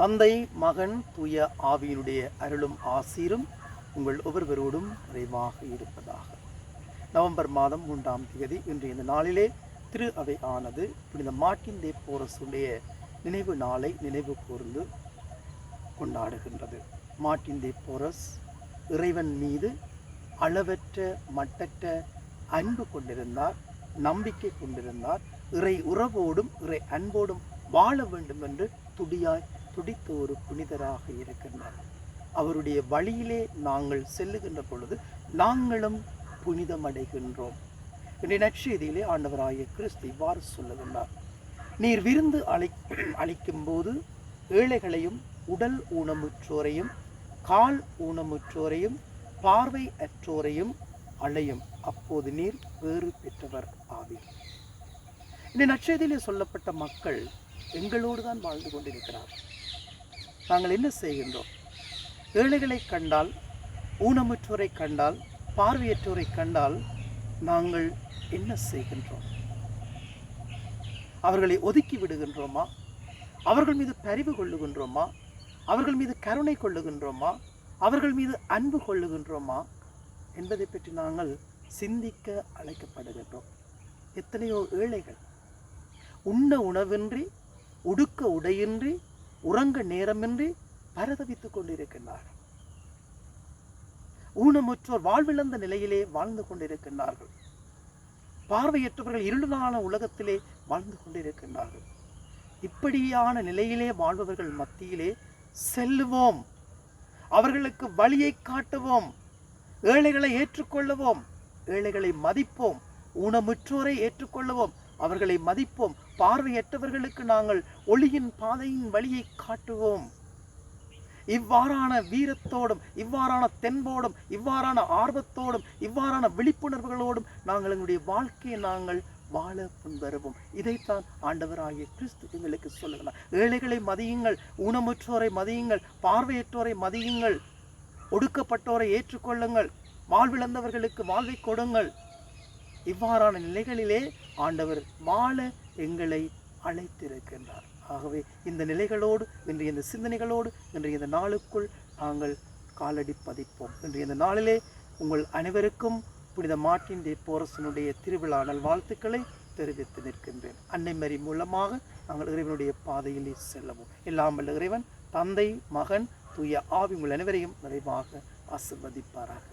தந்தை மகன் தூய ஆவியினுடைய அருளும் ஆசீரும் உங்கள் ஒவ்வொருவரோடும் நிறைவாக இருப்பதாக. நவம்பர் மாதம் மூன்றாம் தேதி இன்று இந்த நாளிலே திரு அவை ஆனது புனித மார்ட்டின் தே போரஸுடைய நினைவு நாளை நினைவு கூர்ந்து கொண்டாடுகின்றது. மார்ட்டின் தே போரஸ் இறைவன் மீது அளவற்ற மட்டற்ற அன்பு கொண்டிருந்தார் நம்பிக்கை கொண்டிருந்தார். இறை உறவோடும் இறை அன்போடும் வாழ வேண்டும் என்று துடியாய் துடித்த ஒரு புனிதராக இருக்கின்றார். அவருடைய வழியிலே நாங்கள் செல்லுகின்ற பொழுது நாங்களும் புனிதமடைகின்றோம். இன்றைய நற்செய்தியிலே ஆண்டவராகிய கிறிஸ்து இவ்வாறு சொல்லுகின்றார். நீர் விருந்து அழை அளிக்கும் போது ஏழைகளையும் உடல் ஊனமுற்றோரையும் கால் ஊனமுற்றோரையும் பார்வை அற்றோரையும் அழையும். அப்போது நீர் வேறு பெற்றவர் ஆவீர். இந்த நற்செய்தியிலே சொல்லப்பட்ட மக்கள் எங்களோடு தான் வாழ்ந்து கொண்டிருக்கிறார் நாங்கள் என்ன செய்கின்றோம்? ஏழைகளை கண்டால் ஊனமுற்றோரை கண்டால் பார்வையற்றோரை கண்டால் நாங்கள் என்ன செய்கின்றோம்? அவர்களை ஒதுக்கி விடுகின்றோமா? அவர்கள் மீது பரிவு கொள்ளுகின்றோமா? அவர்கள் மீது கருணை கொள்ளுகின்றோமா? அவர்கள் மீது அன்பு கொள்ளுகின்றோமா? என்பதை பற்றி நாங்கள் சிந்திக்க அழைக்கப்படுகின்றோம். எத்தனையோ ஏழைகள் உண்ண உணவின்றி உடுக்க உடையின்றி உறங்க நேரமின்றி பரதவித்துக் கொண்டிருக்கின்றார்கள் ஊனமுற்றோர் வாழ்விழந்த நிலையிலே வாழ்ந்து கொண்டிருக்கின்றார்கள். பார்வையற்றவர்கள் இருளான உலகத்திலே வாழ்ந்து கொண்டிருக்கின்றார்கள். இப்படியான நிலையிலே வாழ்பவர்கள் மத்தியிலே செல்லுவோம் அவர்களுக்கு வழியை காட்டுவோம். ஏழைகளை ஏற்றுக்கொள்ளுவோம். ஏழைகளை மதிப்போம். ஊனமுற்றோரை ஏற்றுக்கொள்ளுவோம். அவர்களை மதிப்போம். பார்வையற்றவர்களுக்கு நாங்கள் ஒளியின் பாதையின் வழியை காட்டுவோம். இவ்வாறான வீரத்தோடும் இவ்வாறான தென்போடும் இவ்வாறான ஆர்வத்தோடும் இவ்வாறான விழிப்புணர்வுகளோடும் நாங்கள் எங்களுடைய வாழ்க்கையை நாங்கள் வாழ முன்வருவோம். இதைத்தான் ஆண்டவராகிய கிறிஸ்து எங்களுக்கு சொல்லுகிறார். ஏழைகளை மதியுங்கள் ஊனமுற்றோரை மதியுங்கள் பார்வையற்றோரை மதியுங்கள் ஒடுக்கப்பட்டோரை ஏற்றுக்கொள்ளுங்கள் வாழ்விழந்தவர்களுக்கு வாழ்வை கொடுங்கள். இவ்வாறான நிலைகளிலே ஆண்டவர் வாழ எங்களை அழைத்திருக்கின்றார். ஆகவே இந்த நிலைகளோடு இன்றைய இந்த சிந்தனைகளோடு இன்றைய இந்த நாளுக்குள் நாங்கள் காலடி பதிப்போம். இன்றைய இந்த நாளிலே உங்கள் அனைவருக்கும் புனித மார்ட்டின் தே போரசனுடைய திருவிழா நல்வாழ்த்துக்களை தெரிவித்து நிற்கின்றேன். அன்னை மறி மூலமாக நாங்கள் இறைவனுடைய பாதையிலே செல்லவும். இல்லாமல் இறைவன் தந்தை மகன் தூய ஆவி உங்கள் அனைவரையும் நிறைவாக ஆசிர்வதிப்பாராக.